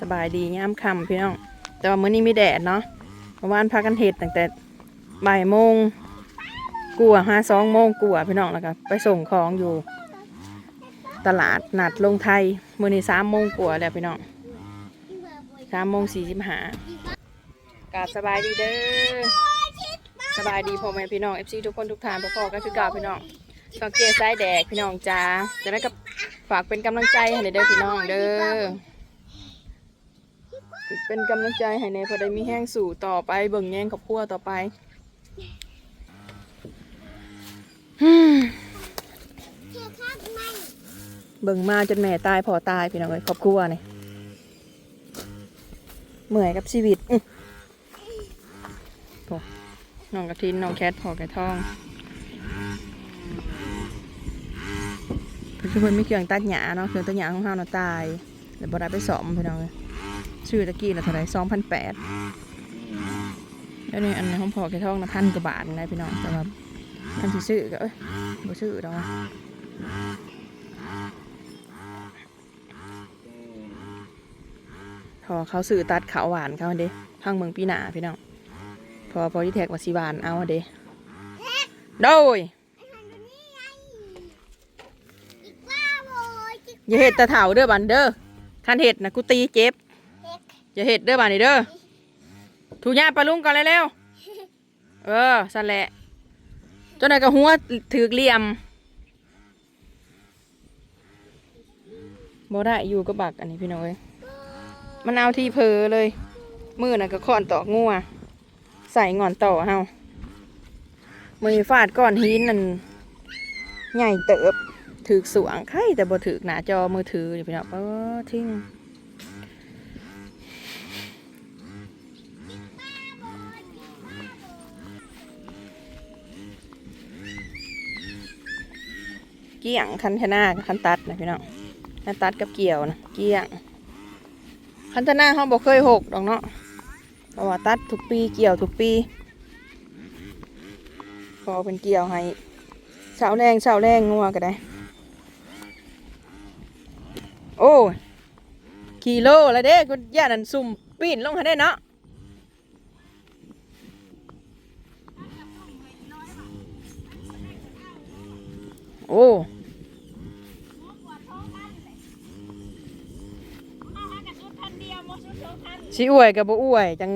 สบายดียามคำพี่น้อง แต่ว่ามื้อนี้มีแดดเนาะเมื่อวานพากันเฮ็ดตั้งแต่บ่ายโมงกลัวห้าสองโมงกลัวพี่น้องแล้วก็ไปส่งของอยู่ ตลาดนัดลงไทยมื้อนี้สามโมงกลัวาแล้วพี่น้องสามโมงสี่สิบห้ากราบสบายดีเด้อสบายดีพ่อแม่พี่น้องเอฟซีทุกคนทุกทานพ่อๆก็คือเก่าพี่น้องกองเกยร์สายแดกพี่น้องจ้าจะได้กับฝากเป็นกำลังใจให้เด้อพี่น้องเด้อ เป็นกำลังใจให้ในพอได้มีแห้งสู่ต่อไปเบิ่งแย่งกับพัวต่อไปเบิ่งมาจนแม่ตายพอตายพี่น้องเอ้ยครอบครัวนี่เหมื่อยกับชีวิตอื้อโถ่น้องกระทินน้องแคทพอแกท้องคือคนไม่เกี่ยงตัดหญ้าเนาะเครื่องตัดหญ้าของเฮาเนาะตายแล้วบ่ได้ไปสอมพี่น้องเอ้ย ชื่อตะกี้นะเท่าไหรสองพันแปดแล้วนี่อันนี้ของพ่อแค่ท่องนะพันกว่าบาทนะพี่น้องแต่ว่าพันที่ซื้อก็เอ้ยบ่ซื้อดอกพอเขาซื้อตัดเขาหวานเขาเด้พังเมืองปีหนาพี่น้องพอพอที่แท็กว่าสีหวานเอาเด้โดยอย่าเห็ดตะเถาเด้อบันเด้อคันเห็ดนะกูตีเจ็บ อย่าเห็ดเด้อบ้านนี้เด้อถูกย่าปลาลุงก่อนเร็วๆเออสั่นแหละจนไหนก็หัวถือกเหลี่ยมบ่ได้อยู่กับบักอันนี้พี่น้อยมันเอาที่เพอเลย มือน่ะก็ค้อนตอกงัวใส่งอนต่อเฮามือฟาดก้อนหินนั่นใหญ่เติบถือกสวงไข่แต่บ่ถือกหน้าจอมือถือนี่พี่น้องเออทิ้ง กี่ยงคันธนากับคันตัดนะพี่น้องคันตัดกับเกี่ยวนะเกี่ยง คันธนาเขาบอกเคยหกดอกเนาะเพราะว่าตัดทุกปีเกี่ยวทุกปีพอเป็นเกี่ยวให้เสาแรงเสาแรงงัวก็ได้ โอ้กิโลแล้วเด้กูย่านันซุ่มปีนลงให้ได้เนาะโอ้ สิอวยกับบ่อวย จัง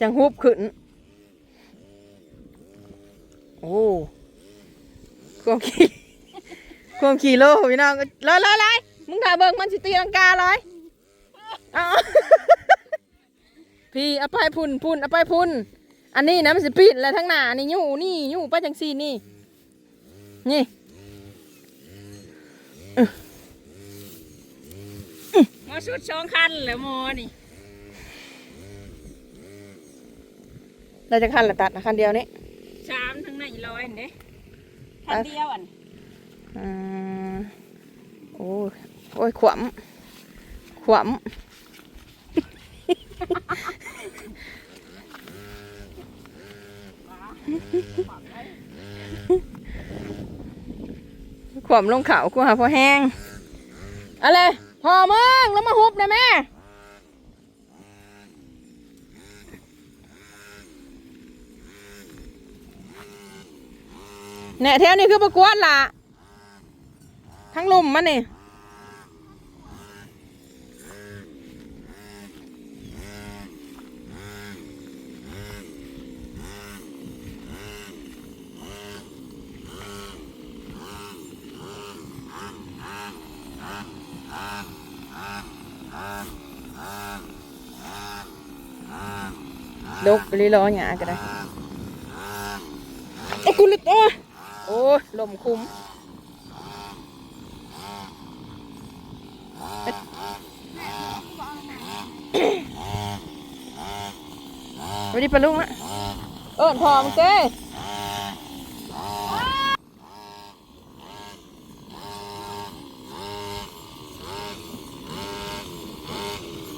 จังฮุบขึ้น โอ้ความขี่ความขี่โลพี่น้องร้อยร้อยร้อยมึงถ่ายเบิ่งมันสิตีลังการ้อยเอาพี่เอาไปพุ่นพุ่นเอาไปพุ่นอันนี้นะมันสิปิดแล้วทั้งหน้านี่ยู่นี่ยู่ไปจังซีนี่ นี่มอชุดสองคันแหล้วมอนี่ เราจะคันละตัดนะคันเดียวนี้สามทั้งในร้อยเด้คันเดียวอันอ่าโอ้ยโอ้ยขวำขวำขวำลงเขากูหาพอแห้งอะไรพอมึงแล้วมาฮุบนะแม่ เนี่ยแถวนี้คือประกวดล่ะ ทั้งลุมมันนี่ดกไปเลยล้อหยาก็ได้ไอ้กูลิดโอ้ย โอ้ยลมคุ้มไปดิปลาลุงละเอิญพอมงเจ้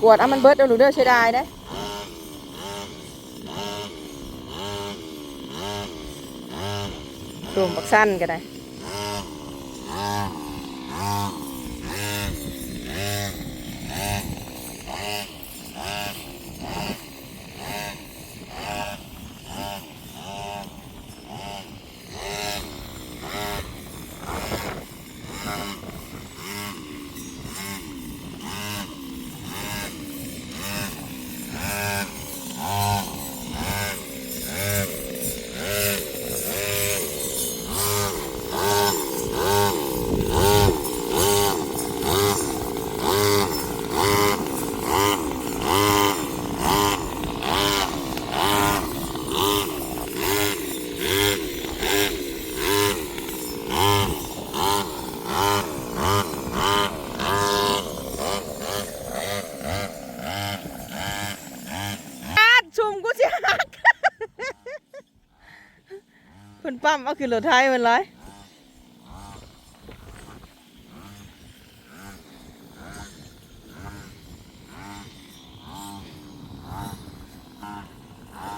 กวดเอามันเบิดเอาหลูเด้อใช้ได้เด้รว มบักสั้นก็ได้ อาดชุมกูสิหัก เพิ่น ปั๊มเอาขึ้นรถไทยเพิ่นเลย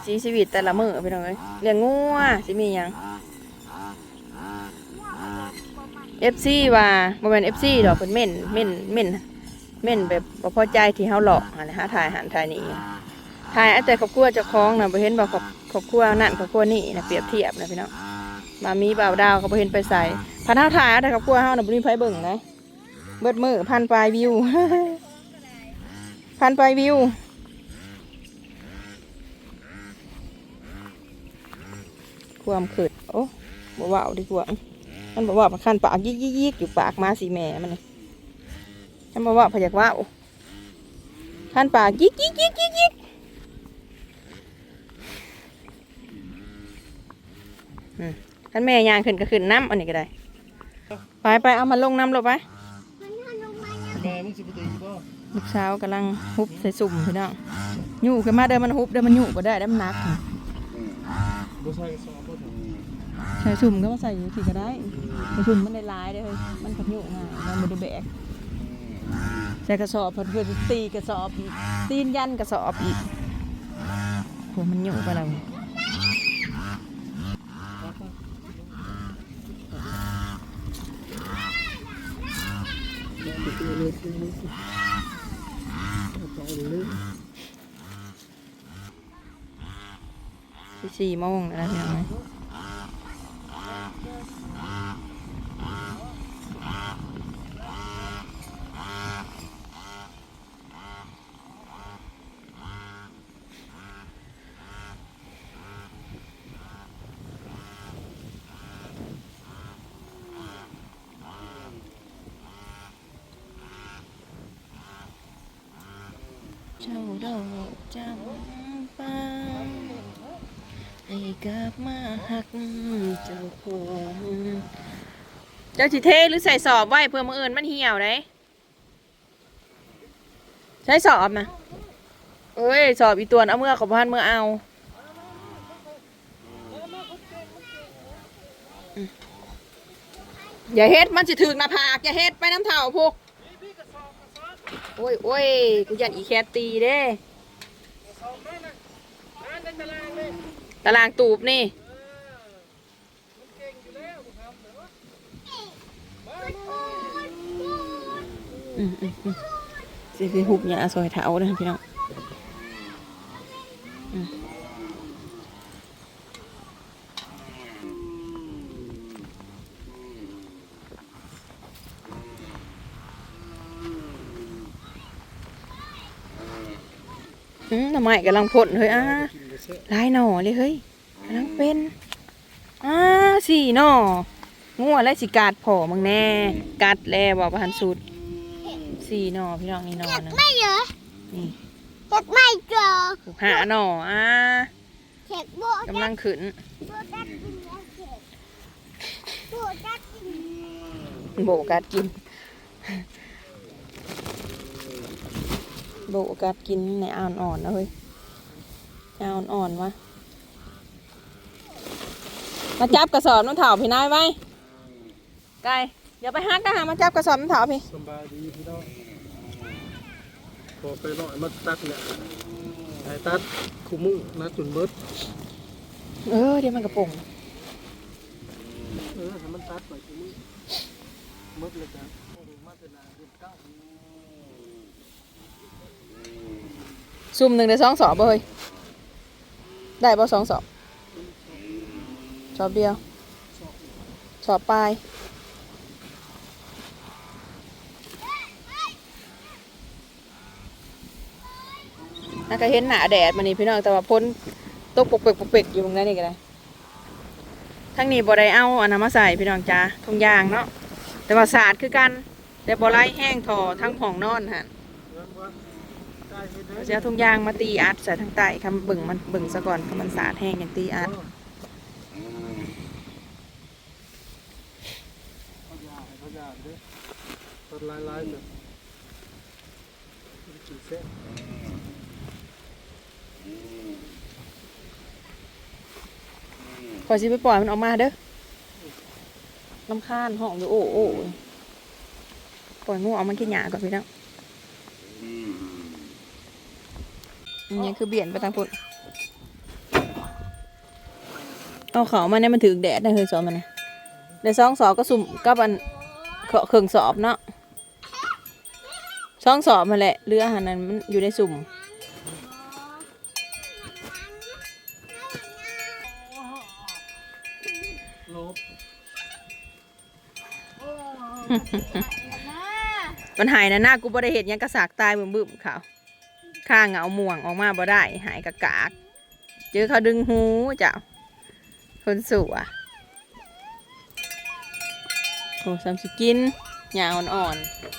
สีชีวิตแต่ละมือพี่น้องเอ้ยเลี้ยงงัวสิมีหยัง FC ว่าบ่แม่น FC ดอกเพิ่นเม่นเม่นเม่นเม่นแบบบ่พอใจที่เฮาหลอกหั่นหละหาถ่ายหันถ่ายนี่ถ่ายเอาแต่ครอบครัวเจ้าของน่ะบ่เห็นบ่ครอบครอบครัวนั่นครอบครัวนี่น่ะเปรียบเทียบนะพี่น้อง มามีบ่าวดาวก็บ่เห็นไปใส่พันเฮาถ่ายเอาแต่ครอบครัวเฮาน่ะบ่มีไผเบิ่งนะเบิดมื้อพันปลายวิว พันปลายวิวความขืดโอ้บ่เว้าดีกว่ามันบอกว่าประคันปากยิกยิกยิกอยู่ปากมาสีแม่มันนี่มันบอกว่าพยักว่าโอ้คันปากยิกยิกยิกยิกยิก อืมคันแม่ยางขึ้นก็ขึ้นน้ำอันนี้ก็ได้ ไปไปเอามาลงน้ำลงไปแม่มึงสิบ่ตีบ่ลูกสาวกำลังฮุบใส่สุ่มพี่น้องยู่ขึ้นมาเดินมันฮุบเดินมันยู่ก็ได้ได้มันนักบ่ใส่ซอบ่ถึงใส่สุ่มก็มาใส่อยู่ที่ก็ได้ใส่สุ่มมันได้ลายได้เลยมันกับยู่ง่ายมันไม่ได้แบกใส่กระสอบเพื่อเพื่อตีกระสอบตีนยันกระสอบอีกโหมันยุ่ไปแล้วที่ สี่โมงแล้วเนี่ย เจ้าดอกจำปาให้กลับมาหักเจ้าของเจ้าจิเทหรือใส่สอบไว้เพื่อมืออื่นมันเหี่ยวได้ใช้สอบนะเอ้ย สอบอีตัวน่ะเอาเมื่อขอพันเมื่อเอาอย่าเฮ็ดมันสิถึงนาผากอย่าเฮ็ดไปน้ำเท่าพวก อ้ยโอ้ยกูยันอีแคตีเด้ตารางตูบนี่อืมอืมอืมสิสิหุบยาซอยเท้านะพี่น้อง อืมอืมทำไมกำลังพ่นเฮ้ยอะลายหน่อเลยเฮ้ยกำลังเป็นอ่าสี่หน่องัวและสิกาดผอมึงแน่กัดแล้วบอกประหันสุดสี่หน่อพี่น้องนี่หน่อหนึงไม่เหรอนี่เด็กไม่เจอหาหน่ออ่าเช็คโบกำลังขึ้นโบจัดกินแล้วเช็คโบจัดกิน โบกัดกินโบกัดกินในอ่อนอ่อนๆนะเฮ้ยอ่อนอ่อนๆวะมาจับกระสอบน้ำเถาพี่นายไว้ไก่อย่าไปฮักนะฮะมาจับกระสอบน้ำเถาพี่สบายดีพี่น้องพอไปหน่อยมาตัดเนี่ยไอ้ตัดคู่มุ้งนะจนเบิดเออเดี๋ยวมันกระโปรงเออให้มันตัดไปคู่มุ้งเบิดเลยจ้ะโอ้โหมาแต่นาเดือนเก้า ซุ่มหนึ่งเดียวสองสอบบ่เฮ้ยได้บ่สองสอบสอบเดียว สอบปลายน่าจะเห็นหนาแดดมานนี่พี่น้องแต่ว่าพ้นตกปกเปกปกเปกอยู่ตรงนั้นนี่ก็ได้ทั้งนี้บ่ได้เอาอันนั้มาใส่พี่น้องจ้าทงยางเนาะแต่ว่าสาดคือกัน แต่บ่ไล่แห้งทอทั้งผ่องนอนฮะ เราจะเอาทงยางมาตีอัดใส่ทางใต้คำเบิ่งมันเบิ่งซะก่อนคำมันสาดแห้งอย่างตีอัดขายาเขายเด้อตัดลายลายแบบกี่เส้นขอยสิไปปล่อยมันออกมาเด้อลำคาญห้องอยู่โอ้โอ้ปล่อยงูออกมากินหญ้าก่อนพี่น้อง นนี้คือเบี่ยนไปทางพุ่นเอาเขามาเนี่ยมันถึงแดดได้เคยสอบมันนะได้สองสอบก็สุ่มกับอันเคเครื่องสอบเนาะสองสอบมาแหละเรืออาหารนั้นมันอยู่ในสุ่มลบมันหายนะหน้ากูบ่ได้เห็นยังกระสากตายบึ้มบึ้มๆเขา ข้างเหงาม่วงออกมาบ่ได้ หายกะกากเจอเขาดึงหูเจ้าคนสัวโอ้ซ้ำสิกินหยาอ่อนๆ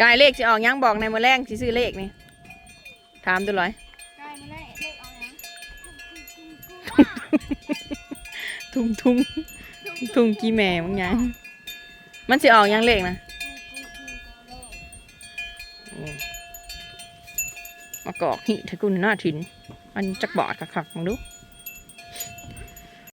กายเลขสิออกยังบอกในมือแรงสิซื้อเลขนี่ ถามดูเลยใกล้มาแล้วเลขเอาหยังทุ่งทุ่งทุ่งกี่แม่มึงยัง มันสิออกยังเลขนะอืมมากอกหิทะกุนหน้าถินมันจักบอดคักๆมึงดู